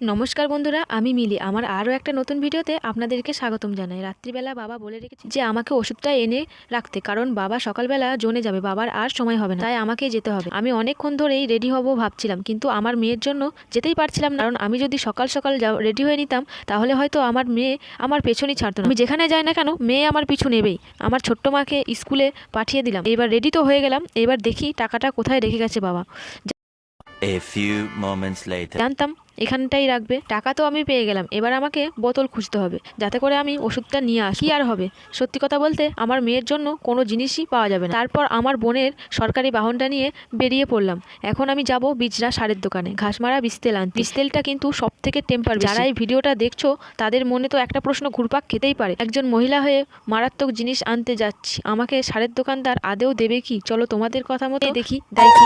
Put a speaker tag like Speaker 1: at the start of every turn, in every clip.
Speaker 1: নমস্কার বন্ধুরা আমি মিলি। আমার আরও একটা নতুন ভিডিওতে আপনাদেরকে স্বাগতম জানাই। রাত্রিবেলা বাবা বলে রেখেছে যে আমাকে ওষুধটা এনে রাখতে কারণ বাবা সকালবেলা জোনে যাবে বাবার আর সময় হবে না তাই আমাকে যেতে হবে। আমি অনেকক্ষণ ধরেই রেডি হব ভাবছিলাম কিন্তু আমার মেয়ের জন্য যেতেই পারছিলাম না কারণ আমি যদি সকাল সকাল রেডি হয়ে নিতাম তাহলে হয়তো আমার মেয়ে আমার পেছনই ছাড়তো না। আমি যেখানে যাই না কেন মেয়ে আমার পিছু নেবেই। আমার ছোট্ট মাকে স্কুলে পাঠিয়ে দিলাম। এবার রেডি তো হয়ে গেলাম এবার দেখি টাকাটা কোথায় রেখে গেছে বাবা।
Speaker 2: A few moments later.
Speaker 1: জানতাম এখানটাই রাখবে। টাকা তো আমি পেয়ে গেলাম। এবার আমাকে বোতল খুঁজতে হবে যাতে করে আমি ওষুধটা নিয়ে আসি। কি আর হবে? সত্যি কথা বলতে আমার মেয়ের জন্য কোনো জিনিসই পাওয়া যাবে না। তারপর আমার বোনের সরকারি বাহনটা নিয়ে বেরিয়ে পড়লাম। এখন আমি যাব বিজরা সারের দোকানে। ঘাসমারা বিস্তেল আনতে। বিস্তেলটা কিন্তু সব থেকে টেম্পার যারা এই ভিডিওটা দেখছ তাদের মনে তো একটা প্রশ্ন ঘুরপাক খেতেই পারে। একজন মহিলা হয়ে মারাত্মক জিনিস আনতে যাচ্ছি। আমাকে সারের দোকানদার আদেও দেবে কি? চলো তোমাদের কথা মতো দেখি। দেখো।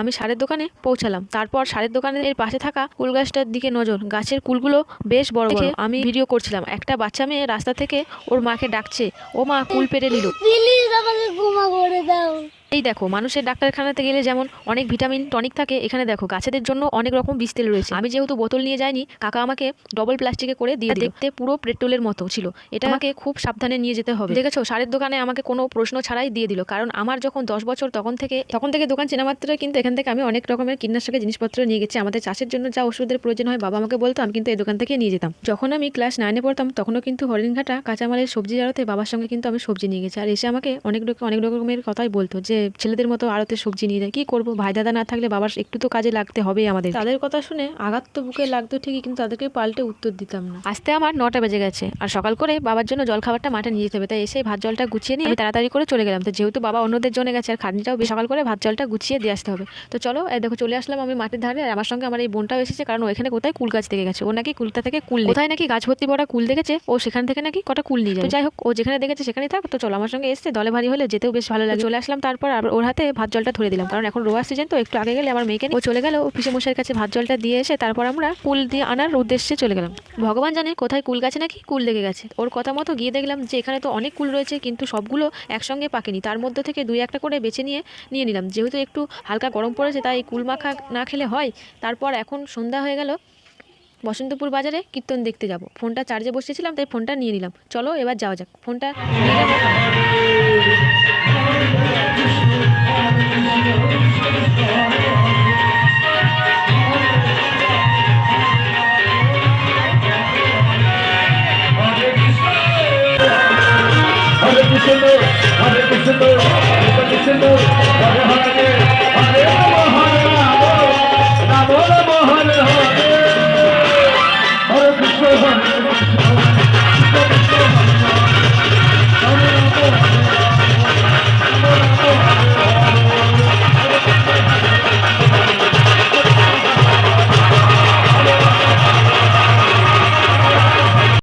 Speaker 1: আমি সারের দোকানে পৌঁছালাম। তারপর সারের দোকানের পাশে থাকা কুল গাছটার দিকে নজর। গাছের কুলগুলো বেশ বড় বড়। আমি ভিডিও করছিলাম। একটা বাচ্চা মেয়ে রাস্তা থেকে ওর মাকে ডাকছে ও মা কুল পেরে নিল।
Speaker 3: প্লিজ আমাকে ক্ষমা করে দাও।
Speaker 1: এই দেখো মানুষের ডাক্তারখানাতে গেলে যেমন অনেক ভিটামিন টনিক থাকে এখানে দেখো গাছেদের জন্য অনেক রকম বীজ তেল রয়েছে। আমি যেহেতু বোতল নিয়ে যাইনি কাকা আমাকে ডবল প্লাস্টিকে করে দিয়ে দেখতে পুরো পেট্রোলের মতো ছিল। এটা আমাকে খুব সাবধানে নিয়ে যেতে হবে। দেখেছ সারের দোকানে আমাকে কোনো প্রশ্ন ছাড়াই দিয়ে দিল। কারণ আমার যখন দশ বছর তখন থেকে তখন থেকে দোকান চেনা কিন্তু এখান থেকে আমি অনেক রকমের কীটনাশকের জিনিসপত্র নিয়ে গেছি। আমাদের চাষের জন্য যা ওষুধের প্রয়োজন হয় বাবা আমাকে বলতো আমি কিন্তু এই দোকান থেকে নিয়ে যেতাম। যখন আমি ক্লাস নাইনে পড়তাম তখনও কিন্তু হরিণঘাটা কাঁচামালের সবজি আড়তে বাবার সঙ্গে কিন্তু আমি সবজি নিয়ে গেছি। আর এসে আমাকে অনেক রকম অনেক রকমের কথাই বলতো যে ছেলেদের মতো আড়তে সবজি নিয়ে যায় কি করব? ভাই দাদা না থাকলে বাবার একটু তো কাজে লাগতে হবে আমাদের। তাদের কথা শুনে আঘাত তো বুকে লাগতো ঠিকই কিন্তু তাদেরকে পাল্টে উত্তর দিতাম না। আসতে আমার নটা বেজে গেছে আর সকাল করে বাবার জন্য জল খাবারটা মাঠে নিয়ে যেতে হবে তাই এসে ভাত জলটা গুছিয়ে নিয়ে আমি তাড়াতাড়ি করে চলে গেলাম। তো যেহেতু বাবা অন্যদের জন্য গেছে আর খাটনিটাও বেশ সকাল করে ভাত জলটা গুছিয়ে দিয়ে আসতে হবে। তো চলো এই দেখো চলে আসলাম আমি মাঠের ধারে আর আমার সঙ্গে আমার এই বোনটাও এসেছে কারণ ওখানে কোথায় কুল গাছ থেকে গেছে? ও নাকি কুলটা থেকে কুল। কোথায় নাকি গাছ ভর্তি বড় কুল দেখেছে? ও সেখান থেকে নাকি কটা কুল নিয়ে যায়। যাই হোক ও যেখানে দেখেছে সেখানেই থাক। তো চলো আমার সঙ্গে এসছে দলে ভারী হলে যেতেও বেশ ভালো লাগে। চলে আসলাম তারপর আবার ওর হাতে ভাত জলটা ধরে দিলাম। কারণ এখন রোয়ার সিজন তো একটু আগে গেলে আমার মেয়েকে ও চলে গেল। ও পিসে মশাইয়ের কাছে ভাত জলটা দিয়ে এসে তারপর আমরা কুল দিয়ে আনার উদ্দেশ্যে চলে গেলাম। ভগবান জানে কোথায় কুল গাছে নাকি? কুল লেগে গেছে। ওর কথা মতো গিয়ে দেখলাম যে এখানে তো অনেক কুল রয়েছে, কিন্তু সবগুলো একসঙ্গে পাকেনি। তার মধ্যে থেকে দুই একটা করে বেছে নিয়ে নিয়ে নিলাম। যেহেতু একটু হালকা গরম পড়েছে, তাই কুল মাখা না খেলে হয়। তারপর এখন সন্ধ্যা হয়ে গেল। বসন্তপুর বাজারে কীর্তন দেখতে যাব। ফোনটা চার্জে বসেছিলাম তাই ফোনটা নিয়ে নিলাম। চলো এবার যাওয়া যাক। ফোনটা